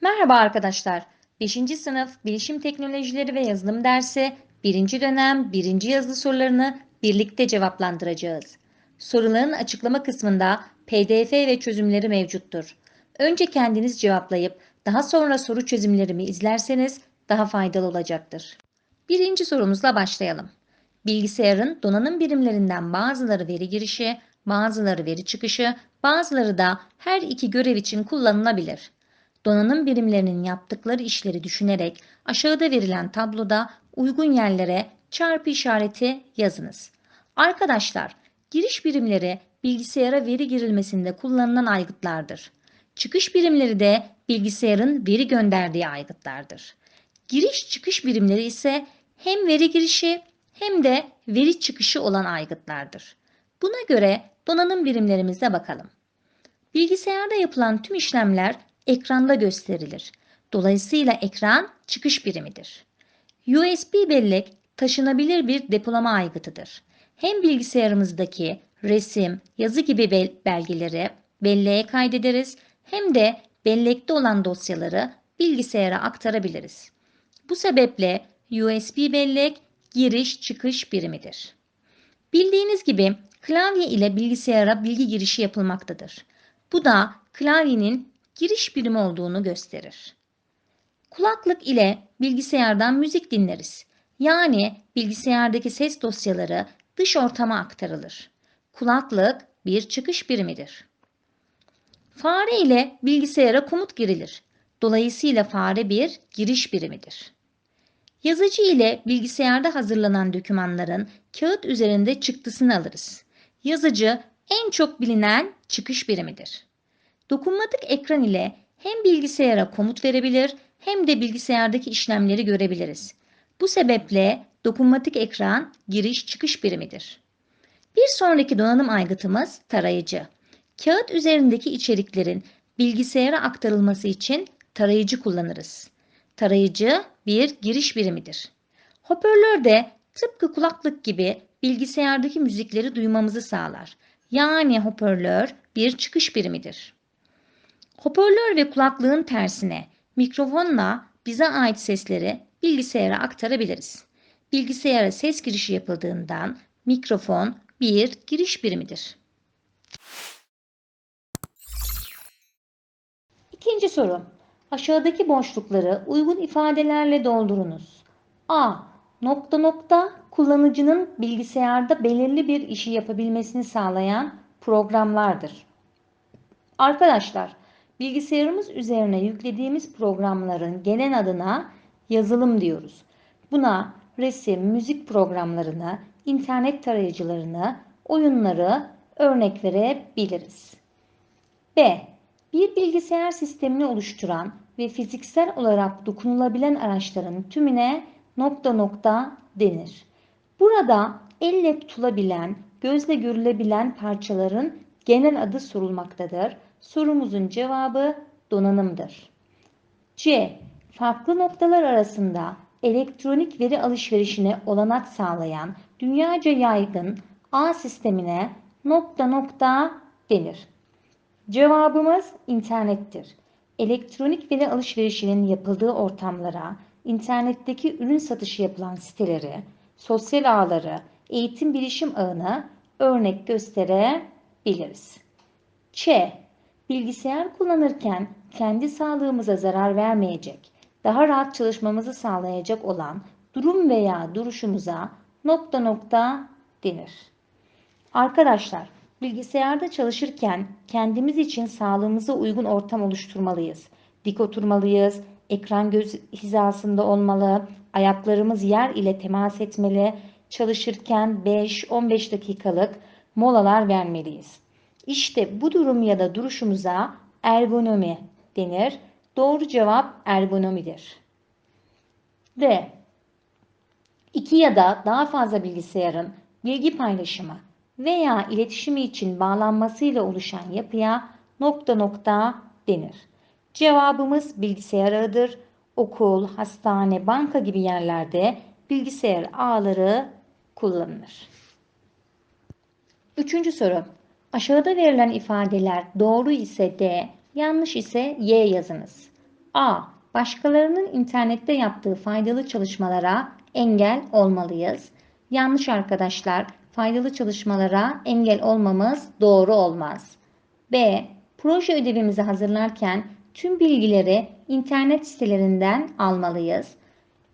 Merhaba arkadaşlar. 5. sınıf Bilişim Teknolojileri ve Yazılım dersi 1. dönem 1. yazılı sorularını birlikte cevaplandıracağız. Soruların açıklama kısmında PDF ve çözümleri mevcuttur. Önce kendiniz cevaplayıp daha sonra soru çözümlerimi izlerseniz daha faydalı olacaktır. Birinci sorumuzla başlayalım. Bilgisayarın donanım birimlerinden bazıları veri girişi, bazıları veri çıkışı, bazıları da her iki görev için kullanılabilir. Donanım birimlerinin yaptıkları işleri düşünerek aşağıda verilen tabloda uygun yerlere çarpı işareti yazınız. Arkadaşlar, giriş birimleri bilgisayara veri girilmesinde kullanılan aygıtlardır. Çıkış birimleri de bilgisayarın veri gönderdiği aygıtlardır. Giriş çıkış birimleri ise hem veri girişi hem de veri çıkışı olan aygıtlardır. Buna göre donanım birimlerimize bakalım. Bilgisayarda yapılan tüm işlemler ekranda gösterilir. Dolayısıyla ekran çıkış birimidir. USB bellek taşınabilir bir depolama aygıtıdır. Hem bilgisayarımızdaki resim, yazı gibi bel- belgeleri belleğe kaydederiz hem de bellekte olan dosyaları bilgisayara aktarabiliriz. Bu sebeple USB bellek giriş çıkış birimidir. Bildiğiniz gibi klavye ile bilgisayara bilgi girişi yapılmaktadır. Bu da klavyenin giriş birimi olduğunu gösterir. Kulaklık ile bilgisayardan müzik dinleriz. Yani bilgisayardaki ses dosyaları dış ortama aktarılır. Kulaklık bir çıkış birimidir. Fare ile bilgisayara komut girilir. Dolayısıyla fare bir giriş birimidir. Yazıcı ile bilgisayarda hazırlanan dokümanların kağıt üzerinde çıktısını alırız. Yazıcı en çok bilinen çıkış birimidir. Dokunmatik ekran ile hem bilgisayara komut verebilir hem de bilgisayardaki işlemleri görebiliriz. Bu sebeple dokunmatik ekran giriş çıkış birimidir. Bir sonraki donanım aygıtımız tarayıcı. Kağıt üzerindeki içeriklerin bilgisayara aktarılması için tarayıcı kullanırız. Tarayıcı bir giriş birimidir. Hoparlör de tıpkı kulaklık gibi bilgisayardaki müzikleri duymamızı sağlar. Yani hoparlör bir çıkış birimidir. Hoparlör ve kulaklığın tersine mikrofonla bize ait sesleri bilgisayara aktarabiliriz. Bilgisayara ses girişi yapıldığından mikrofon bir giriş birimidir. İkinci soru. Aşağıdaki boşlukları uygun ifadelerle doldurunuz. A. Nokta nokta kullanıcının bilgisayarda belirli bir işi yapabilmesini sağlayan programlardır. Arkadaşlar, bilgisayarımız üzerine yüklediğimiz programların genel adına yazılım diyoruz. Buna resim, müzik programlarını, internet tarayıcılarını, oyunları örnek verebiliriz. B. Bir bilgisayar sistemini oluşturan ve fiziksel olarak dokunulabilen araçların tümüne nokta nokta denir. Burada elle tutulabilen, gözle görülebilen parçaların genel adı sorulmaktadır. Sorumuzun cevabı donanımdır. C. Farklı noktalar arasında elektronik veri alışverişine olanak sağlayan dünyaca yaygın ağ sistemine nokta nokta denir. Cevabımız internettir. Elektronik veri alışverişinin yapıldığı ortamlara, internetteki ürün satışı yapılan siteleri, sosyal ağları, eğitim bilişim ağını örnek gösterebiliriz. Ç. Bilgisayar kullanırken kendi sağlığımıza zarar vermeyecek, daha rahat çalışmamızı sağlayacak olan durum veya duruşumuza nokta nokta denir. Arkadaşlar, bilgisayarda çalışırken kendimiz için sağlığımıza uygun ortam oluşturmalıyız. Dik oturmalıyız, ekran göz hizasında olmalı, ayaklarımız yer ile temas etmeli, çalışırken 5-15 dakikalık molalar vermeliyiz. İşte bu durum ya da duruşumuza ergonomi denir. Doğru cevap ergonomidir. D. İki ya da daha fazla bilgisayarın bilgi paylaşımı veya iletişimi için bağlanmasıyla oluşan yapıya nokta nokta denir. Cevabımız bilgisayar ağıdır. Okul, hastane, banka gibi yerlerde bilgisayar ağları kullanılır. Üçüncü soru. Aşağıda verilen ifadeler doğru ise D, yanlış ise Y yazınız. A. Başkalarının internette yaptığı faydalı çalışmalara engel olmalıyız. Yanlış arkadaşlar. Faydalı çalışmalara engel olmamız doğru olmaz. B. Proje ödevimizi hazırlarken tüm bilgileri internet sitelerinden almalıyız.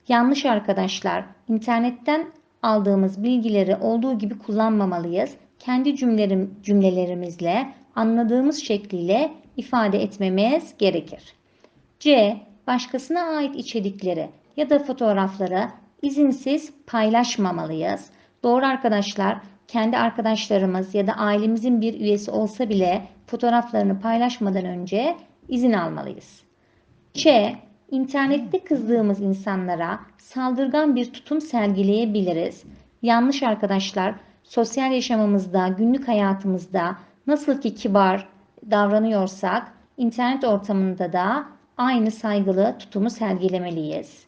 Yanlış arkadaşlar. İnternetten aldığımız bilgileri olduğu gibi kullanmamalıyız. Kendi cümlerim, cümlelerimizle anladığımız şekliyle ifade etmemiz gerekir. C. Başkasına ait içerikleri ya da fotoğrafları izinsiz paylaşmamalıyız. Doğru arkadaşlar, kendi arkadaşlarımız ya da ailemizin bir üyesi olsa bile fotoğraflarını paylaşmadan önce izin almalıyız. Ç. İnternette kızdığımız insanlara saldırgan bir tutum sergileyebiliriz. Yanlış arkadaşlar, sosyal yaşamımızda, günlük hayatımızda nasıl ki kibar davranıyorsak, internet ortamında da aynı saygılı tutumu sergilemeliyiz.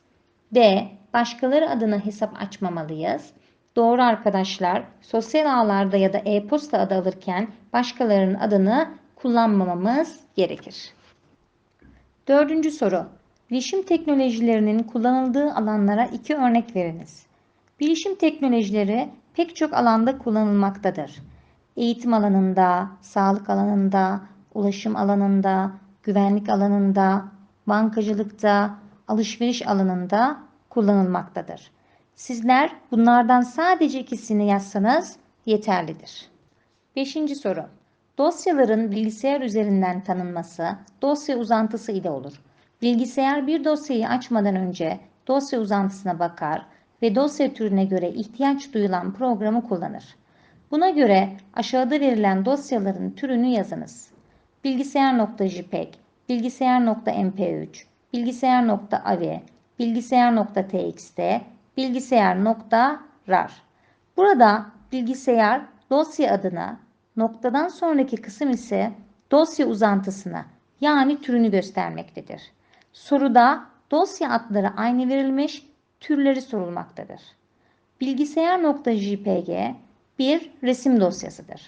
D. Başkaları adına hesap açmamalıyız. Doğru arkadaşlar, sosyal ağlarda ya da e-posta adı alırken başkalarının adını kullanmamamız gerekir. Dördüncü soru. Bilişim teknolojilerinin kullanıldığı alanlara iki örnek veriniz. Bilişim teknolojileri pek çok alanda kullanılmaktadır. Eğitim alanında, sağlık alanında, ulaşım alanında, güvenlik alanında, bankacılıkta, alışveriş alanında kullanılmaktadır. Sizler bunlardan sadece ikisini yazsanız yeterlidir. Beşinci soru. Dosyaların bilgisayar üzerinden tanınması dosya uzantısı ile olur. Bilgisayar bir dosyayı açmadan önce dosya uzantısına bakar ve dosya türüne göre ihtiyaç duyulan programı kullanır. Buna göre aşağıda verilen dosyaların türünü yazınız. Bilgisayar.jpeg, bilgisayar.mp3, bilgisayar.avi, bilgisayar.txt, bilgisayar.rar. Burada bilgisayar dosya adına, noktadan sonraki kısım ise dosya uzantısına yani türünü göstermektedir. Soruda dosya adları aynı verilmiş, türleri sorulmaktadır. Bilgisayar.jpg bir resim dosyasıdır.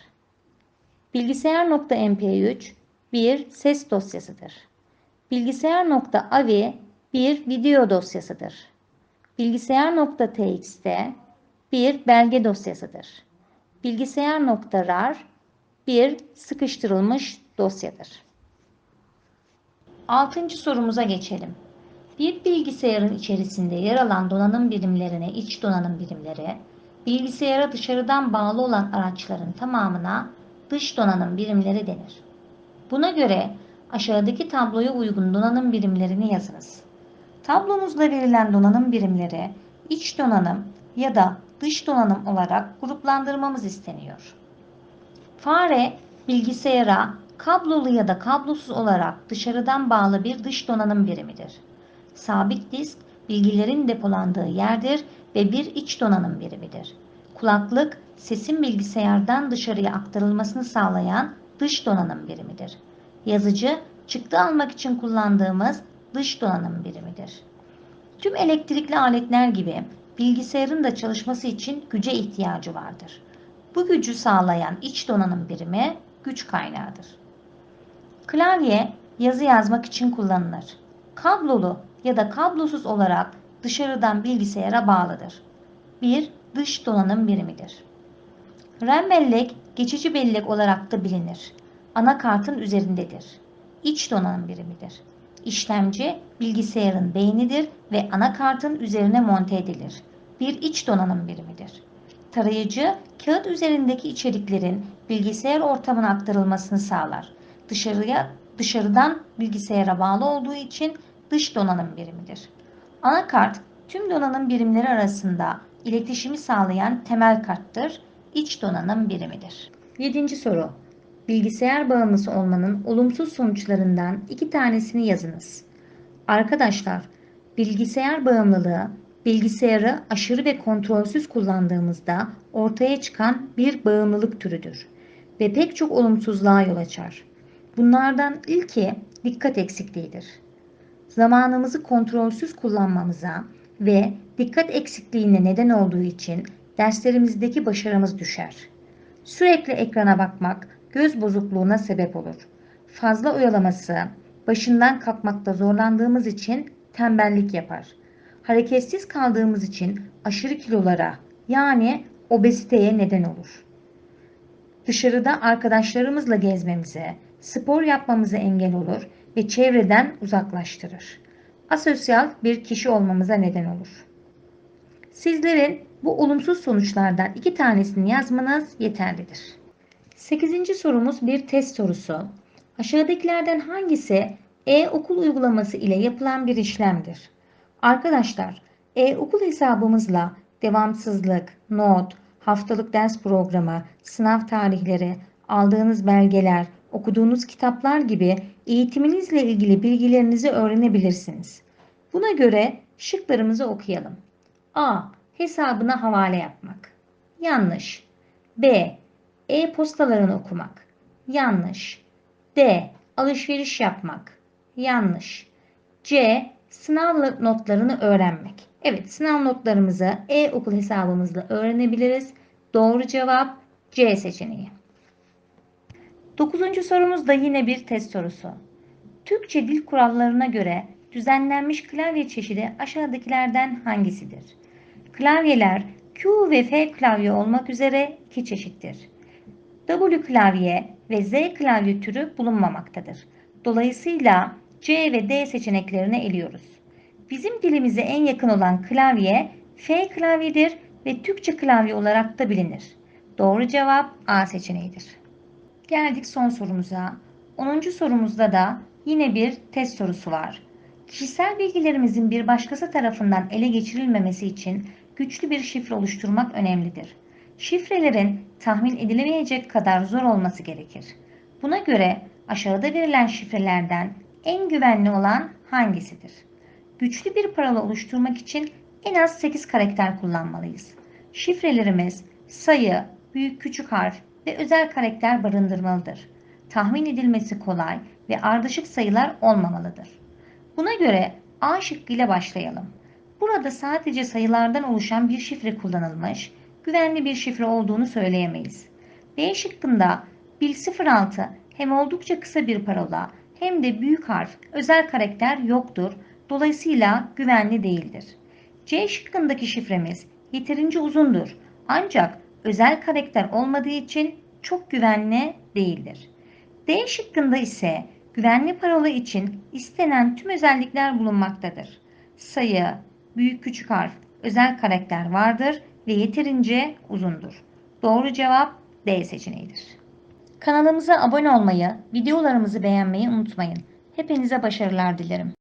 Bilgisayar.mp3 bir ses dosyasıdır. Bilgisayar.avi bir video dosyasıdır. Bilgisayar.txt bir belge dosyasıdır. Bilgisayar.rar bir sıkıştırılmış dosyadır. Altıncı sorumuza geçelim. Bir bilgisayarın içerisinde yer alan donanım birimlerine iç donanım birimleri, bilgisayara dışarıdan bağlı olan araçların tamamına dış donanım birimleri denir. Buna göre aşağıdaki tabloya uygun donanım birimlerini yazınız. Tablomuzda verilen donanım birimleri iç donanım ya da dış donanım olarak gruplandırmamız isteniyor. Fare bilgisayara kablolu ya da kablosuz olarak dışarıdan bağlı bir dış donanım birimidir. Sabit disk bilgilerin depolandığı yerdir ve bir iç donanım birimidir. Kulaklık sesin bilgisayardan dışarıya aktarılmasını sağlayan dış donanım birimidir. Yazıcı çıktı almak için kullandığımız dış donanım birimidir. Tüm elektrikli aletler gibi bilgisayarın da çalışması için güce ihtiyacı vardır. Bu gücü sağlayan iç donanım birimi güç kaynağıdır. Klavye yazı yazmak için kullanılır. Kablolu ya da kablosuz olarak dışarıdan bilgisayara bağlıdır. Bir dış donanım birimidir. RAM bellek geçici bellek olarak da bilinir. Anakartın üzerindedir. İç donanım birimidir. İşlemci bilgisayarın beynidir ve anakartın üzerine monte edilir. Bir iç donanım birimidir. Tarayıcı kağıt üzerindeki içeriklerin bilgisayar ortamına aktarılmasını sağlar. Dışarıya dışarıdan bilgisayara bağlı olduğu için dış donanım birimidir. Anakart tüm donanım birimleri arasında iletişimi sağlayan temel karttır. İç donanım birimidir. 7. soru. Bilgisayar bağımlısı olmanın olumsuz sonuçlarından iki tanesini yazınız. Arkadaşlar, bilgisayar bağımlılığı bilgisayarı aşırı ve kontrolsüz kullandığımızda ortaya çıkan bir bağımlılık türüdür ve pek çok olumsuzluğa yol açar. Bunlardan ilki dikkat eksikliğidir. Zamanımızı kontrolsüz kullanmamıza ve dikkat eksikliğine neden olduğu için derslerimizdeki başarımız düşer. Sürekli ekrana bakmak göz bozukluğuna sebep olur. Fazla oyalaması başından kalkmakta zorlandığımız için tembellik yapar. Hareketsiz kaldığımız için aşırı kilolara yani obeziteye neden olur. Dışarıda arkadaşlarımızla gezmemize, spor yapmamıza engel olur ve çevreden uzaklaştırır. Asosyal bir kişi olmamıza neden olur. Sizlerin bu olumsuz sonuçlardan iki tanesini yazmanız yeterlidir. 8. sorumuz bir test sorusu. Aşağıdakilerden hangisi e-okul uygulaması ile yapılan bir işlemdir? Arkadaşlar, e-okul hesabımızla devamsızlık, not, haftalık ders programı, sınav tarihleri, aldığınız belgeler, okuduğunuz kitaplar gibi eğitiminizle ilgili bilgilerinizi öğrenebilirsiniz. Buna göre şıklarımızı okuyalım. A. Hesabına havale yapmak. Yanlış. B. E-postalarını okumak. Yanlış. D. Alışveriş yapmak. Yanlış. C. Sınav notlarını öğrenmek. Evet, sınav notlarımızı e-okul hesabımızla öğrenebiliriz. Doğru cevap C seçeneği. Dokuzuncu sorumuz da yine bir test sorusu. Türkçe dil kurallarına göre düzenlenmiş klavye çeşidi aşağıdakilerden hangisidir? Klavyeler Q ve F klavye olmak üzere iki çeşittir. W klavye ve Z klavye türü bulunmamaktadır. Dolayısıyla C ve D seçeneklerini eliyoruz. Bizim dilimize en yakın olan klavye F klavyedir ve Türkçe klavye olarak da bilinir. Doğru cevap A seçeneğidir. Geldik son sorumuza. 10. sorumuzda da yine bir test sorusu var. Kişisel bilgilerimizin bir başkası tarafından ele geçirilmemesi için güçlü bir şifre oluşturmak önemlidir. Şifrelerin tahmin edilemeyecek kadar zor olması gerekir. Buna göre aşağıda verilen şifrelerden en güvenli olan hangisidir? Güçlü bir parola oluşturmak için en az 8 karakter kullanmalıyız. Şifrelerimiz sayı, büyük küçük harf ve özel karakter barındırmalıdır. Tahmin edilmesi kolay ve ardışık sayılar olmamalıdır. Buna göre A şıkkıyla başlayalım. Burada sadece sayılardan oluşan bir şifre kullanılmış, güvenli bir şifre olduğunu söyleyemeyiz. B şıkkında bil 06 hem oldukça kısa bir parola hem de büyük harf, özel karakter yoktur. Dolayısıyla güvenli değildir. C şıkkındaki şifremiz yeterince uzundur. Ancak özel karakter olmadığı için çok güvenli değildir. D şıkkında ise güvenli parola için istenen tüm özellikler bulunmaktadır. Sayı, büyük küçük harf, özel karakter vardır ve yeterince uzundur. Doğru cevap D seçeneğidir. Kanalımıza abone olmayı, videolarımızı beğenmeyi unutmayın. Hepinize başarılar dilerim.